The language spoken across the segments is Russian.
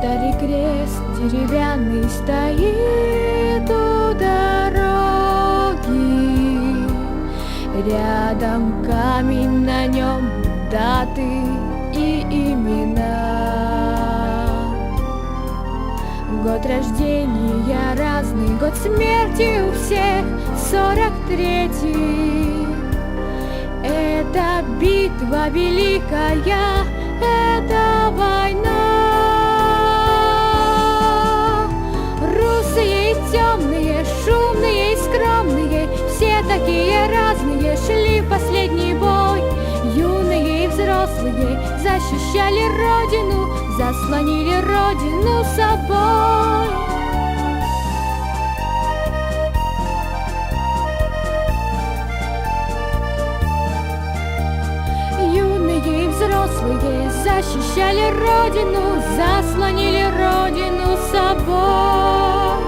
Старый крест деревянный стоит у дороги. Рядом камень, на нем даты и имена. Год рождения разный, год смерти у всех сорок третий. Это битва великая, это война защищали Родину Заслонили Родину собой Юные и взрослые защищали Родину, заслонили Родину собой.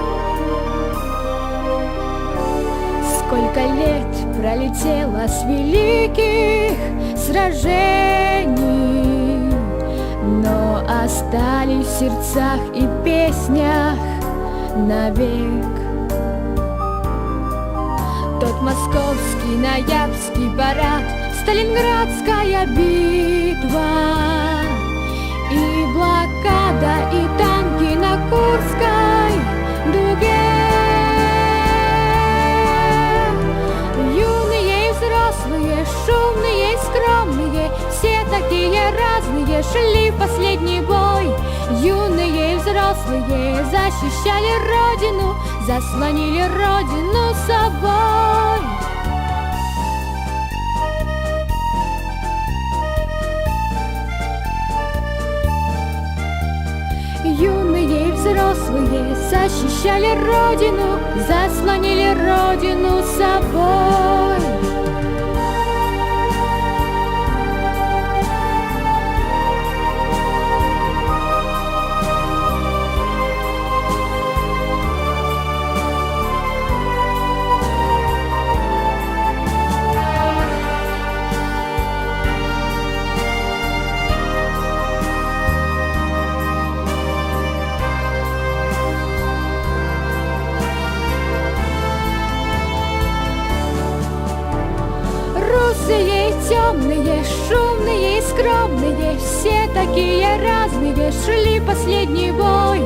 Сколько лет пролетело с великих сражений, сердцах и песнях навек. Тот московский ноябрьский парад, Сталинградская битва И блокада, и танки на Курской дуге Юные и взрослые, шумные и скромные Все такие разные шли в последний бой Юные и взрослые защищали Родину Заслонили Родину собой Юные и взрослые защищали Родину, заслонили Родину собой. Темные, шумные и скромные, все такие разные, шли последний бой.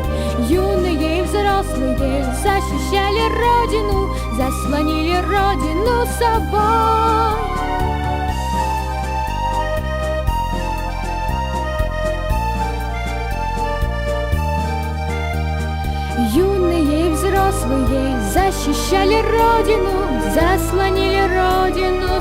Юные и взрослые защищали Родину, заслонили Родину собой. Юные и взрослые защищали Родину, заслонили Родину